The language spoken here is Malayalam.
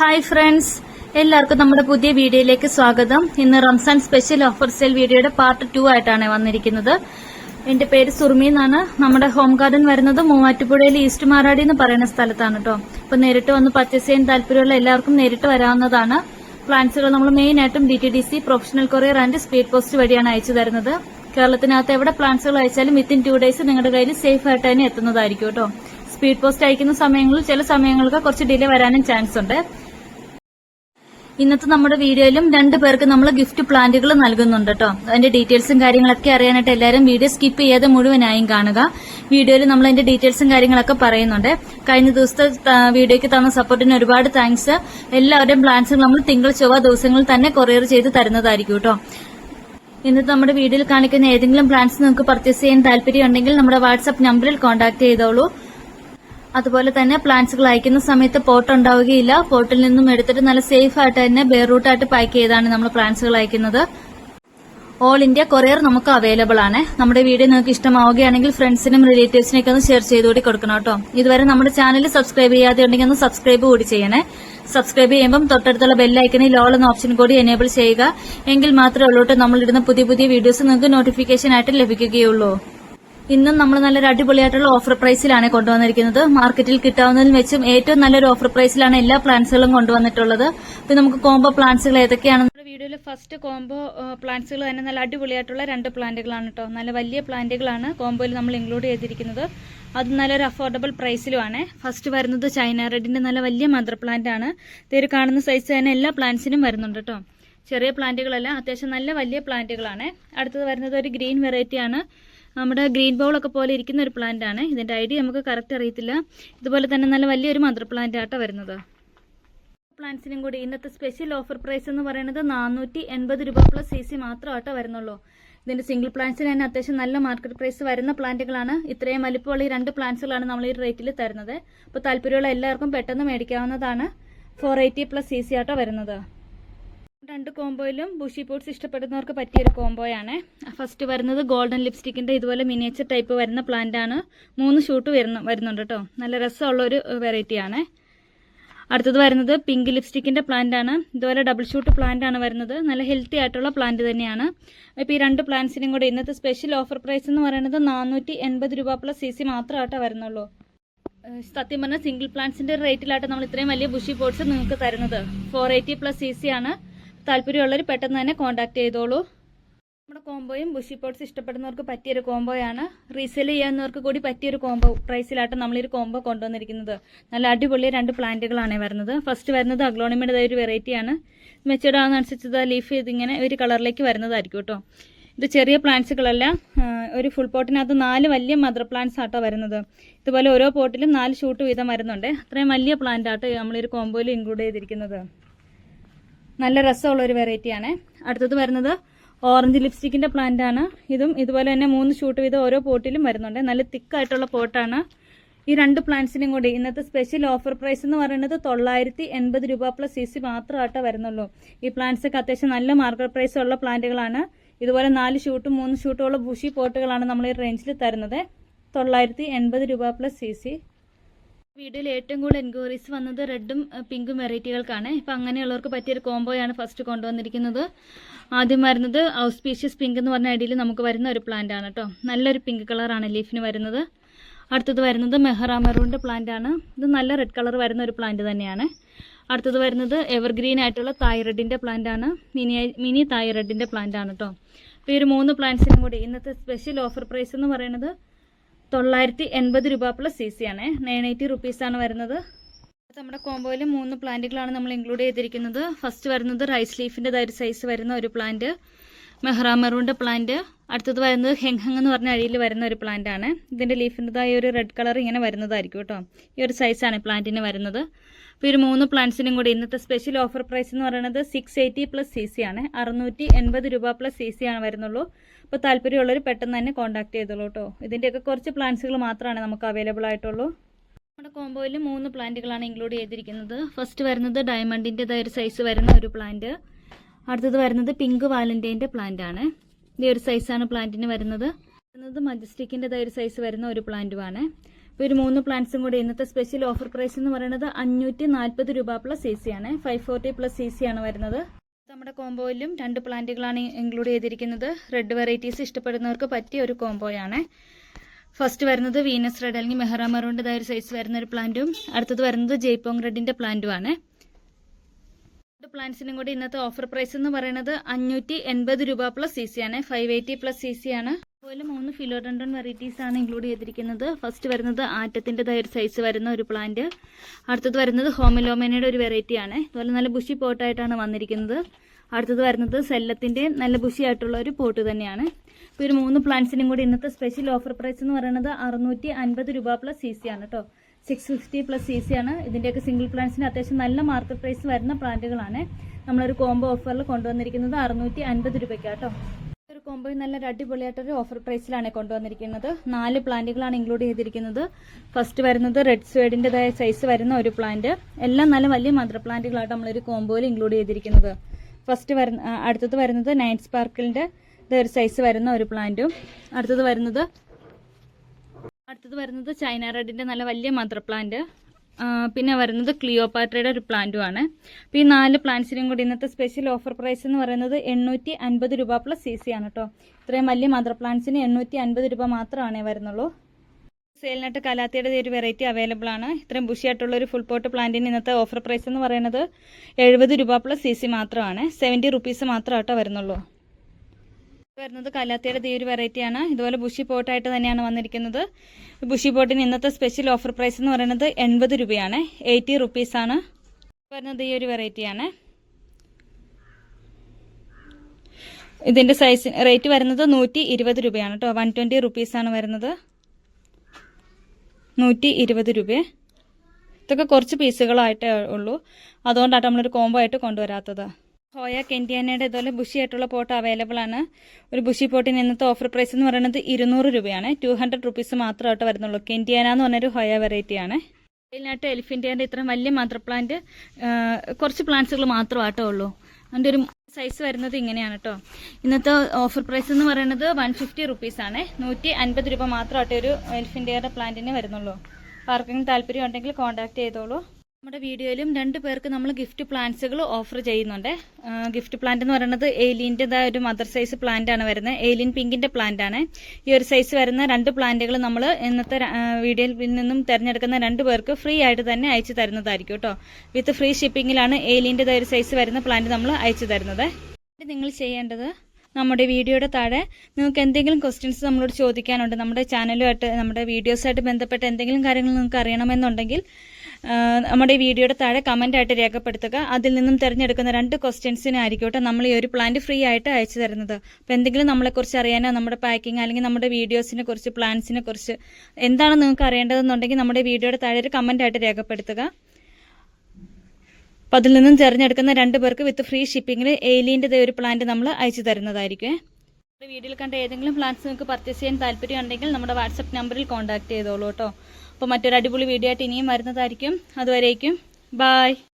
ഹായ് ഫ്രണ്ട്സ് എല്ലാവർക്കും നമ്മുടെ പുതിയ വീഡിയോയിലേക്ക് സ്വാഗതം. ഇന്ന് റംസാൻ സ്പെഷ്യൽ ഓഫർ സെൽ വീഡിയോയുടെ പാർട്ട് ടു ആയിട്ടാണ് വന്നിരിക്കുന്നത്. എന്റെ പേര് സുർമി എന്നാണ്. നമ്മുടെ ഹോം ഗാർഡൻ വരുന്നത് മൂവാറ്റുപുഴയിൽ ഈസ്റ്റ് മാറാടി എന്ന് പറയുന്ന സ്ഥലത്താണ് കേട്ടോ അപ്പൊ നേരിട്ട് വന്ന് പർച്ചേസ് ചെയ്യാൻ താല്പര്യമുള്ള എല്ലാവർക്കും നേരിട്ട് വരാവുന്നതാണ്. പ്ലാൻസുകൾ നമ്മൾ മെയിൻ ആയിട്ടും D T D C professional courier and speed post വഴിയാണ് അയച്ചു തരുന്നത്. കേരളത്തിനകത്ത് എവിടെ പ്ലാൻസുകൾ അയച്ചാലും വിത്തിൻ ടു ഡേയ്സ് നിങ്ങളുടെ കയ്യിൽ സേഫ് ആയിട്ട് തന്നെ എത്തുന്നതായിരിക്കും കേട്ടോ സ്പീഡ് പോസ്റ്റ് അയക്കുന്ന സമയങ്ങളിൽ ചില സമയങ്ങൾക്ക് കുറച്ച് ഡിലേ വരാനും ചാൻസ് ഉണ്ട്. ഇന്നത്തെ നമ്മുടെ വീഡിയോയിലും രണ്ടു പേർക്ക് നമ്മൾ ഗിഫ്റ്റ് പ്ലാന്റുകൾ നൽകുന്നുണ്ട് കേട്ടോ അതിന്റെ ഡീറ്റെയിൽസും കാര്യങ്ങളൊക്കെ അറിയാനായിട്ട് എല്ലാവരും വീഡിയോ സ്കിപ്പ് ചെയ്യാതെ മുഴുവനായും കാണുക. വീഡിയോയിൽ നമ്മൾ അതിന്റെ ഡീറ്റെയിൽസും കാര്യങ്ങളൊക്കെ പറയുന്നുണ്ട്. കഴിഞ്ഞ ദിവസത്തെ വീഡിയോയ്ക്ക് തന്ന സപ്പോർട്ടിന് ഒരുപാട് താങ്ക്സ് എല്ലാവരുടെയും പ്ലാന്റ്സും നമ്മൾ തിങ്കൾ ചൊവ്വ ദിവസങ്ങളിൽ തന്നെ കൊറിയർ ചെയ്ത് തരുന്നതായിരിക്കും കേട്ടോ ഇന്നത്തെ നമ്മുടെ വീഡിയോയിൽ കാണിക്കുന്ന ഏതെങ്കിലും പ്ലാന്റ്സ് നിങ്ങൾക്ക് പർച്ചേസ് ചെയ്യാൻ താല്പര്യമുണ്ടെങ്കിൽ നമ്മുടെ വാട്സ്ആപ്പ് നമ്പറിൽ കോൺടാക്ട് ചെയ്തോളൂ. അതുപോലെ തന്നെ പ്ലാന്റ്സുകൾ അയക്കുന്ന സമയത്ത് പോട്ട് ഉണ്ടാവുകയില്ല. പോട്ടിൽ നിന്നും എടുത്തിട്ട് നല്ല സേഫ് ആയിട്ട് തന്നെ ബെയർ റൂട്ടായിട്ട് പാക്ക് ചെയ്താണ് നമ്മൾ പ്ലാന്റ്സുകൾ അയക്കുന്നത്. ഓൾ ഇന്ത്യ കൊറിയർ നമുക്ക് അവൈലബിൾ ആണ്. നമ്മുടെ വീഡിയോ നിങ്ങൾക്ക് ഇഷ്ടമാവുകയാണെങ്കിൽ ഫ്രണ്ട്സിനും റിലേറ്റീവ്സിനൊക്കെ ഒന്ന് ഷെയർ ചെയ്തുകൂടി കൊടുക്കണം കേട്ടോ. ഇതുവരെ നമ്മുടെ ചാനൽ സബ്സ്ക്രൈബ് ചെയ്യാതെ ഉണ്ടെങ്കിൽ ഒന്ന് സബ്സ്ക്രൈബ് കൂടി ചെയ്യണേ. സബ്സ്ക്രൈബ് ചെയ്യുമ്പോൾ തൊട്ടടുത്തുള്ള ബെല്ലൈക്കണിൽ ഓൾ എന്ന ഓപ്ഷൻ കൂടി എനേബിൾ ചെയ്യുക. എങ്കിൽ മാത്രമേ ഉള്ളൂ നമ്മളിടുന്ന പുതിയ പുതിയ വീഡിയോസ് നിങ്ങൾക്ക് നോട്ടിഫിക്കേഷൻ ആയിട്ട് ലഭിക്കുകയുള്ളൂ. ഇന്നും നമ്മൾ നല്ലൊരു അടിപൊളിയായിട്ടുള്ള ഓഫർ പ്രൈസിലാണ് കൊണ്ടുവന്നിരിക്കുന്നത്. മാർക്കറ്റിൽ കിട്ടാവുന്നതിൽ വെച്ചും ഏറ്റവും നല്ലൊരു ഓഫർ പ്രൈസിലാണ് എല്ലാ പ്ലാന്റ്സുകളും കൊണ്ടുവന്നിട്ടുള്ളത്. ഇപ്പൊ നമുക്ക് കോംബോ പ്ലാന്റ്സുകൾ ഏതൊക്കെയാണ്? വീഡിയോയിൽ ഫസ്റ്റ് കോംബോ പ്ലാന്റ്സുകൾ തന്നെ നല്ല അടിപൊളിയായിട്ടുള്ള രണ്ട് പ്ലാന്റുകളാണ് കേട്ടോ നല്ല വലിയ പ്ലാന്റുകളാണ് കോംബോയിൽ നമ്മൾ ഇൻക്ലൂഡ് ചെയ്തിരിക്കുന്നത്. അത് നല്ലൊരു അഫോർഡബിൾ പ്രൈസിലുമാണ് ഫസ്റ്റ് വരുന്നത് ചൈന റെഡിന്റെ നല്ല വലിയ മദർ പ്ലാന്റ് ആണ്. ഇതൊരു കാണുന്ന സൈസ് തന്നെ എല്ലാ പ്ലാന്റ്സിനും വരുന്നുണ്ട് കേട്ടോ ചെറിയ പ്ലാന്റുകളല്ല അത്യാവശ്യം നല്ല വലിയ പ്ലാന്റുകളാണ് അടുത്തത് വരുന്നത് ഒരു ഗ്രീൻ വെറൈറ്റി ആണ്. നമ്മുടെ ഗ്രീൻ ബൗളൊക്കെ പോലെ ഇരിക്കുന്ന ഒരു പ്ലാന്റ് ആണ്. ഇതിന്റെ ഐഡിയ നമുക്ക് കറക്റ്റ് അറിയത്തില്ല. ഇതുപോലെ തന്നെ നല്ല വലിയൊരു മദർ പ്ലാന്റ് ആട്ടോ വരുന്നത്. പ്ലാന്റ്സിനും കൂടി ഇന്നത്തെ സ്പെഷ്യൽ ഓഫർ പ്രൈസ് എന്ന് പറയുന്നത് നാനൂറ്റി എൺപത് രൂപ പ്ലസ് സി സി മാത്രമാട്ടോ വരുന്നുള്ളൂ. ഇതിന്റെ സിംഗിൾ പ്ലാന്റ്സിന് തന്നെ അത്യാവശ്യം നല്ല മാർക്കറ്റ് പ്രൈസ് വരുന്ന പ്ലാന്റുകളാണ് ഇത്രയും വലിപ്പമുള്ള ഈ രണ്ട് പ്ലാന്റ്സുകളാണ് നമ്മൾ ഈ റേറ്റിൽ തരുന്നത്. അപ്പോൾ താല്പര്യമുള്ള എല്ലാവർക്കും പെട്ടെന്ന് മേടിക്കാവുന്നതാണ്. Four eighty plus C C ആട്ടോ വരുന്നത്. രണ്ട് കോംബോയിലും ബുഷി പോട്ട്സ് ഇഷ്ടപ്പെടുന്നവർക്ക് പറ്റിയൊരു കോംബോയാണ്. ഫസ്റ്റ് വരുന്നത് ഗോൾഡൻ ലിപ്സ്റ്റിക്കിന്റെ ഇതുപോലെ മിനിയേച്ചർ ടൈപ്പ് വരുന്ന പ്ലാന്റ് ആണ്. മൂന്ന് ഷൂട്ട് വരുന്ന വരുന്നുണ്ട് കേട്ടോ നല്ല രസമുള്ള ഒരു വെറൈറ്റി ആണ്. അടുത്തത് വരുന്നത് പിങ്ക് ലിപ്സ്റ്റിക്കിന്റെ പ്ലാന്റ് ആണ്. ഇതുപോലെ ഡബിൾ ഷൂട്ട് പ്ലാന്റ് ആണ് വരുന്നത്. നല്ല ഹെൽത്തി ആയിട്ടുള്ള പ്ലാന്റ് തന്നെയാണ്. ഇപ്പോൾ ഈ രണ്ട് പ്ലാന്റ്സിനും കൂടെ ഇന്നത്തെ സ്പെഷ്യൽ ഓഫർ പ്രൈസ് എന്ന് പറയുന്നത് നാനൂറ്റി എൺപത് രൂപ പ്ലസ് സി സി മാത്രമായിട്ടാണ് വരുന്നുള്ളൂ സത്യം പറഞ്ഞാൽ സിംഗിൾ പ്ലാന്റ്സിന്റെ റേറ്റിലായിട്ട് നമ്മൾ ഇത്രയും വലിയ ബുഷി പോട്ട്സ് നിങ്ങൾക്ക് തരുന്നത്. Four eighty plus C C ആണ്. താല്പര്യമുള്ളവർ പെട്ടെന്ന് തന്നെ കോൺടാക്ട് ചെയ്തോളൂ. നമ്മുടെ കോംബോയും ബുഷി പോട്ട്സ് ഇഷ്ടപ്പെടുന്നവർക്ക് പറ്റിയൊരു കോംബോയാണ്. റീസെയിൽ ചെയ്യാവുന്നവർക്ക് കൂടി പറ്റിയൊരു കോംബോ നമ്മൾ ഒരു കോംബോ കൊണ്ടുവന്നിരിക്കുന്നത്. നല്ല അടിപൊളി രണ്ട് പ്ലാന്റുകളാണ് വരുന്നത്. ഫസ്റ്റ് വരുന്നത് അഗ്ലോണിമയുടെ ഒരു വെറൈറ്റിയാണ് മെച്ചൂർഡ് ആവുന്നതനുസരിച്ച് ലീഫ് ഇതിങ്ങനെ ഒരു കളറിലേക്ക് വരുന്നതായിരിക്കും കേട്ടോ ഇത് ചെറിയ പ്ലാന്റ്സുകളല്ല. ഒരു ഫുൾ പോട്ടിനകത്ത് നാല് വലിയ മദർ പ്ലാന്റ്സ് ആട്ടോ വരുന്നത്. ഇതുപോലെ ഓരോ പോട്ടിലും നാല് ഷൂട്ട് വീതം വരുന്നുണ്ട്. അത്രയും വലിയ പ്ലാന്റ് ആട്ടോ നമ്മളൊരു കോംബോയിൽ ഇൻക്ലൂഡ് ചെയ്തിരിക്കുന്നത്. നല്ല രസമുള്ള ഒരു വെറൈറ്റിയാണ്. അടുത്തത് വരുന്നത് ഓറഞ്ച് ലിപ്സ്റ്റിക്കിന്റെ പ്ലാന്റ് ആണ്. ഇതും ഇതുപോലെ തന്നെ മൂന്ന് ഷൂട്ട് വീതം ഓരോ പോട്ടിലും വരുന്നുണ്ട്. നല്ല തിക്കായിട്ടുള്ള പോട്ടാണ് ഈ രണ്ട് പ്ലാന്റ്സിനും കൂടി ഇന്നത്തെ സ്പെഷ്യൽ ഓഫർ പ്രൈസ് എന്ന് പറയുന്നത് തൊള്ളായിരത്തി എൺപത് രൂപ പ്ലസ് സി സി മാത്രമായിട്ടേ വരുന്നുള്ളൂ. ഈ പ്ലാന്റ്സ് ഒക്കെ അത്യാവശ്യം നല്ല മാർക്കറ്റ് പ്രൈസ് ഉള്ള പ്ലാന്റുകളാണ് ഇതുപോലെ നാല് ഷൂട്ടും മൂന്ന് ഷൂട്ടും ഉള്ള ബുഷി പോട്ടുകളാണ് നമ്മൾ ഈ റേഞ്ചിൽ തരുന്നത്. തൊള്ളായിരത്തി രൂപ പ്ലസ് സി വീഡിയോയിൽ ഏറ്റവും കൂടുതൽ എൻക്വയറീസ് വന്നത് റെഡും പിങ്കും വെറൈറ്റികൾക്കാണ്. ഇപ്പം അങ്ങനെയുള്ളവർക്ക് പറ്റിയൊരു കോംബോയാണ് ഫസ്റ്റ് കൊണ്ടുവന്നിരിക്കുന്നത്. ആദ്യം വരുന്നത് ഔസ്പീഷ്യസ് പിങ്ക് എന്ന് പറഞ്ഞ ഐഡിയയിൽ നമുക്ക് വരുന്ന ഒരു പ്ലാന്റ് ആണ് കേട്ടോ നല്ലൊരു പിങ്ക് കളറാണ് ലീഫിന് വരുന്നത്. അടുത്തത് വരുന്നത് മെഹറ പ്ലാന്റ് ആണ്. ഇത് നല്ല റെഡ് കളർ വരുന്ന ഒരു പ്ലാന്റ് തന്നെയാണ്. അടുത്തത് വരുന്നത് എവർഗ്രീൻ ആയിട്ടുള്ള തായ്റെഡിന്റെ പ്ലാന്റ് ആണ്. മിനി മിനി തായ്റെഡിന്റെ പ്ലാന്റ് ആണ് കേട്ടോ അപ്പോൾ ഈ ഒരു മൂന്ന് പ്ലാന്റ്സിനും കൂടി ഇന്നത്തെ സ്പെഷ്യൽ ഓഫർ പ്രൈസ് എന്ന് പറയുന്നത് തൊള്ളായിരത്തി എൺപത് രൂപ പ്ലസ് സി സി ആണ്. നയൻ എയ്റ്റി റുപ്പീസ് ആണ് വരുന്നത്. നമ്മുടെ കോംബോയിൽ മൂന്ന് പ്ലാന്റുകളാണ് നമ്മൾ ഇൻക്ലൂഡ് ചെയ്തിരിക്കുന്നത്. ഫസ്റ്റ് വരുന്നത് റൈസ് ലീഫിന്റെ ഒരു സൈസ് വരുന്ന ഒരു പ്ലാന്റ് മെഹ്റ മെറൂണിന്റെ പ്ലാന്റ് അടുത്തത് വരുന്നത് ഹെങ്ഹങ് എന്ന് പറഞ്ഞ അഴിയിൽ വരുന്ന ഒരു പ്ലാന്റ് ആണ്. ഇതിന്റെ ലീഫിന്റെതായ ഒരു റെഡ് കളർ ഇങ്ങനെ വരുന്നതായിരിക്കും കേട്ടോ. ഈ ഒരു സൈസാണ് പ്ലാന്റിന് വരുന്നത്. അപ്പോൾ ഒരു മൂന്ന് പ്ലാന്റ്സിനും കൂടി ഇന്നത്തെ സ്പെഷ്യൽ ഓഫർ പ്രൈസ് എന്ന് പറയുന്നത് six eighty plus C C ആണ്. അറുന്നൂറ്റി എൺപത് രൂപ പ്ലസ് സി സി ആണ് വരുന്നുള്ളൂ. അപ്പോൾ താല്പര്യമുള്ളവർ പെട്ടെന്ന് തന്നെ കോൺടാക്ട് ചെയ്തോളൂ കേട്ടോ ഇതിന്റെയൊക്കെ കുറച്ച് പ്ലാന്റ്സുകൾ മാത്രമാണ് നമുക്ക് അവൈലബിൾ ആയിട്ടുള്ളൂ. നമ്മുടെ കോംബോയിൽ മൂന്ന് പ്ലാന്റുകളാണ് ഇൻക്ലൂഡ് ചെയ്തിരിക്കുന്നത്. ഫസ്റ്റ് വരുന്നത് ഡയമണ്ടിന്റെതായ ഒരു സൈസ് വരുന്ന ഒരു പ്ലാന്റ് അടുത്തത് വരുന്നത് പിങ്ക് വാലന്റൈന്റെ പ്ലാന്റ് ആണ്. ഈ ഒരു സൈസാണ് പ്ലാന്റിന് വരുന്നത്. വരുന്നത് മജസ്റ്റിക്കിന്റെതായ ഒരു സൈസ് വരുന്ന ഒരു പ്ലാന്റുമാണ് ഇപ്പോൾ ഒരു മൂന്ന് പ്ലാന്റ്സും കൂടി ഇന്നത്തെ സ്പെഷ്യൽ ഓഫർ പ്രൈസ് എന്ന് പറയുന്നത് അഞ്ഞൂറ്റി നാൽപ്പത് രൂപ പ്ലസ് സി സി ആണ്. Five forty plus C C ആണ് വരുന്നത്. നമ്മുടെ കോംബോയിലും രണ്ട് പ്ലാന്റുകളാണ് ഇൻക്ലൂഡ് ചെയ്തിരിക്കുന്നത്. റെഡ് വെറൈറ്റീസ് ഇഷ്ടപ്പെടുന്നവർക്ക് പറ്റിയ ഒരു കോംബോയാണ് ഫസ്റ്റ് വരുന്നത് വീനസ് റെഡ് അല്ലെങ്കിൽ മെഹ്റ മെറൂണിന്റെ ഒരു സൈസ് വരുന്ന ഒരു പ്ലാന്റും അടുത്തത് വരുന്നത് ജയ്പോങ് റെഡിന്റെ പ്ലാന്റും ആണ്. പ്ലാന്റ്സിനും കൂടി ഇന്നത്തെ ഓഫർ പ്രൈസ് എന്ന് പറയുന്നത് അഞ്ഞൂറ്റി എൺപത് രൂപ പ്ലസ് സി ആണ്. ഫൈവ് എയ്റ്റി പ്ലസ് സി ആണ്. അതുപോലെ മൂന്ന് ഫിലോഡൻഡ്രൺ വെറൈറ്റീസ് ആണ് ഇൻക്ലൂഡ് ചെയ്തിരിക്കുന്നത്. ഫസ്റ്റ് വരുന്നത് ആറ്റത്തിന്റെതായ ഒരു സൈസ് വരുന്ന ഒരു പ്ലാന്റ് അടുത്തത് വരുന്നത് ഹോമിലോമേനയുടെ ഒരു വെറൈറ്റി ആണ്. അതുപോലെ നല്ല ബുഷി പോട്ടായിട്ടാണ് വന്നിരിക്കുന്നത്. അടുത്തത് വരുന്നത് സെല്ലത്തിന്റെ നല്ല ബുഷി ആയിട്ടുള്ള ഒരു പോട്ട് തന്നെയാണ്. ഇപ്പോൾ ഒരു മൂന്ന് പ്ലാന്റ്സിനും കൂടി ഇന്നത്തെ സ്പെഷ്യൽ ഓഫർ പ്രൈസ് എന്ന് പറയുന്നത് അറുന്നൂറ്റി അൻപത് രൂപ പ്ലസ് സി സി ആണ് കേട്ടോ six fifty plus C C ആണ്. ഇതിന്റെയൊക്കെ സിംഗിൾ പ്ലാന്റ്സിന് അത്യാവശ്യം നല്ല മാർക്കറ്റ് പ്രൈസ് വരുന്ന പ്ലാന്റുകളാണ് നമ്മളൊരു കോംബോ ഓഫറിൽ കൊണ്ടുവന്നിരിക്കുന്നത് അറുന്നൂറ്റി അൻപത് രൂപയ്ക്കാട്ടോ ഒരു കോംബോ നല്ല അടിപൊളിയായിട്ടൊരു ഓഫർ പ്രൈസിലാണ് കൊണ്ടുവന്നിരിക്കുന്നത്. നാല് പ്ലാന്റുകളാണ് ഇൻക്ലൂഡ് ചെയ്തിരിക്കുന്നത്. ഫസ്റ്റ് വരുന്നത് റെഡ് സ്വേഡിന്റെതായ സൈസ് വരുന്ന ഒരു പ്ലാന്റ് എല്ലാം നല്ല വലിയ മദർ പ്ലാന്റുകളായിട്ട് നമ്മളൊരു കോംബോയിൽ ഇൻക്ലൂഡ് ചെയ്തിരിക്കുന്നത്. ഫസ്റ്റ് വരുന്ന അടുത്തത് വരുന്നത് നൈറ്റ് സ്പാർക്കിളിന്റെ ഒരു സൈസ് വരുന്ന ഒരു പ്ലാന്റും അടുത്തത് വരുന്നത് അടുത്തത് വരുന്നത് ചൈന റെഡിന്റെ നല്ല വലിയ മദർ പ്ലാന്റ് പിന്നെ വരുന്നത് ക്ലിയോപാട്രയുടെ ഒരു പ്ലാന്റും ആണ് അപ്പോൾ ഈ നാല് പ്ലാന്റ്സിനും കൂടി ഇന്നത്തെ സ്പെഷ്യൽ ഓഫർ പ്രൈസ് എന്ന് പറയുന്നത് എണ്ണൂറ്റി അൻപത് രൂപ പ്ലസ് സി സി ആണ് കേട്ടോ ഇത്രയും വലിയ മദർ പ്ലാന്റ്സിന് എണ്ണൂറ്റി അൻപത് രൂപ മാത്രമാണേ വരുന്നുള്ളൂ. സെയിലിനായിട്ട് കലാത്തിയുടെ ഒരു വെറൈറ്റി അവൈലബിൾ ആണ്. ഇത്രയും ബുഷിയായിട്ടുള്ള ഒരു ഫുൾ പോട്ട് പ്ലാന്റിന് ഇന്നത്തെ ഓഫർ പ്രൈസ് എന്ന് പറയുന്നത് എഴുപത് രൂപ പ്ലസ് സി സി മാത്രമാണ്. സെവന്റി റുപ്പീസ് മാത്രമായിട്ടോ വരുന്നുള്ളൂ. വരുന്നത് കലാത്തിയുടെ ഈ ഒരു വെറൈറ്റി ആണ്. ഇതുപോലെ ബുഷി പോട്ടായിട്ട് തന്നെയാണ് വന്നിരിക്കുന്നത്. ബുഷി പോട്ടിന് ഇന്നത്തെ സ്പെഷ്യൽ ഓഫർ പ്രൈസ് എന്ന് പറയുന്നത് എൺപത് രൂപയാണ്. എയ്റ്റി റുപ്പീസാണ് വരുന്നത് ഈ ഒരു വെറൈറ്റി ആണ്. ഇതിന്റെ സൈസ് റേറ്റ് വരുന്നത് നൂറ്റി ഇരുപത് രൂപയാണ് കേട്ടോ വൺ ട്വന്റി റുപ്പീസാണ് വരുന്നത്. നൂറ്റി ഇരുപത് രൂപ. ഇതൊക്കെ കുറച്ച് പീസുകളായിട്ടേ ഉള്ളൂ. അതുകൊണ്ടാണ് നമ്മളൊരു കോംബോ ആയിട്ട് കൊണ്ടുവരാത്തത്. ഹോയ കെൻഡിയാനയുടെ ഇതുപോലെ ബുഷി ആയിട്ടുള്ള പോട്ട് അവൈലബിൾ ആണ്. ഒരു ബുഷി പോട്ടിന് ഇന്നത്തെ ഓഫർ പ്രൈസ് എന്ന് പറയുന്നത് ഇരുന്നൂറ് രൂപയാണ്. ടു ഹൺഡ്രഡ് റുപ്പീസ് മാത്രമായിട്ട് വരുന്നുള്ളൂ. കെൻഡിയാന എന്ന് പറഞ്ഞൊരു ഹോയ വെറൈറ്റി ആണ്. വയനാട്ട് എലിഫന്റിയാന്റെ ഇത്രയും വലിയ മദർ പ്ലാന്റ് കുറച്ച് പ്ലാന്റ്സുകൾ മാത്രമായിട്ടേ ഉള്ളൂ. അതിന്റെ ഒരു സൈസ് വരുന്നത് ഇങ്ങനെയാണ് കേട്ടോ ഇന്നത്തെ ഓഫർ പ്രൈസ് എന്ന് പറയുന്നത് വൺ ഫിഫ്റ്റി റുപ്പീസ് ആണ്. നൂറ്റി അൻപത് രൂപ മാത്രമായിട്ട് ഒരു എലിഫന്റിയയുടെ പ്ലാന്റിന് വരുന്നുള്ളൂ. ആർക്കെങ്കിലും താല്പര്യം ഉണ്ടെങ്കിൽ കോൺടാക്ട് ചെയ്തോളൂ. നമ്മുടെ വീഡിയോയിലും രണ്ട് പേർക്ക് നമ്മൾ ഗിഫ്റ്റ് പ്ലാന്റ്സുകൾ ഓഫർ ചെയ്യുന്നുണ്ട്. ഗിഫ്റ്റ് പ്ലാന്റ് എന്ന് പറയുന്നത് ഏലിയന്റെതായ ഒരു മദർ സൈസ് പ്ലാന്റ് ആണ് വരുന്നത്. ഏലിയൻ പിങ്കിന്റെ പ്ലാന്റ് ആണ്. ഈ ഒരു സൈസ് വരുന്ന രണ്ട് പ്ലാന്റുകൾ നമ്മൾ ഇന്നത്തെ വീഡിയോയിൽ നിന്നും തിരഞ്ഞെടുക്കുന്ന രണ്ട് പേർക്ക് ഫ്രീ ആയിട്ട് തന്നെ അയച്ചു തരുന്നതായിരിക്കും കേട്ടോ. വിത്ത് ഫ്രീ ഷിപ്പിങ്ങിലാണ് ഏലിയന്റെതായ ഒരു സൈസ് വരുന്ന പ്ലാന്റ് നമ്മൾ അയച്ചു തരുന്നത്. നിങ്ങൾ ചെയ്യേണ്ടത്? നമ്മുടെ വീഡിയോയുടെ താഴെ നിങ്ങൾക്ക് എന്തെങ്കിലും ക്വസ്റ്റ്യൻസ് നമ്മളോട് ചോദിക്കാനുണ്ട് നമ്മുടെ ചാനലുമായിട്ട് നമ്മുടെ വീഡിയോസായിട്ട് ബന്ധപ്പെട്ട എന്തെങ്കിലും കാര്യങ്ങൾ നിങ്ങൾക്ക് അറിയണമെന്നുണ്ടെങ്കിൽ നമ്മുടെ വീഡിയോയുടെ താഴെ കമന്റായിട്ട് രേഖപ്പെടുത്തുക. അതിൽ നിന്നും തിരഞ്ഞെടുക്കുന്ന രണ്ട് ക്വസ്റ്റ്യൻസിനായിരിക്കട്ടെ നമ്മൾ ഈ ഒരു പ്ലാന്റ് ഫ്രീ ആയിട്ട് അയച്ചു തരുന്നത്. അപ്പോൾ എന്തെങ്കിലും നമ്മളെക്കുറിച്ച് അറിയാനോ നമ്മുടെ പാക്കിംഗ് അല്ലെങ്കിൽ നമ്മുടെ വീഡിയോസിനെ കുറിച്ച് പ്ലാൻസിനെ കുറിച്ച് എന്താണ് നിങ്ങൾക്ക് അറിയേണ്ടതെന്നുണ്ടെങ്കിൽ നമ്മുടെ വീഡിയോയുടെ താഴെ ഒരു കമന്റായിട്ട് രേഖപ്പെടുത്തുക. അപ്പം അതിൽ നിന്നും തിരഞ്ഞെടുക്കുന്ന രണ്ടു പേർക്ക് വിത്ത് ഫ്രീ ഷിപ്പിംഗിൽ എയിലിന്റെ ഒരു പ്ലാന്റ് നമ്മൾ അയച്ചു തരുന്നതായിരിക്കും വീഡിയോയിൽ കണ്ട ഏതെങ്കിലും പ്ലാന്റ്സ് നിങ്ങൾക്ക് പർച്ചേസ് ചെയ്യാൻ താല്പര്യം ഉണ്ടെങ്കിൽ നമ്മുടെ വാട്സപ്പ് നമ്പറിൽ കോൺടാക്ട് ചെയ്തോളൂ കേട്ടോ. അപ്പോൾ മറ്റൊരു അടിപൊളി വീഡിയോ ആയിട്ട് ഇനിയും വരുന്നതായിരിക്കും. അതുവരേക്കും ബായ്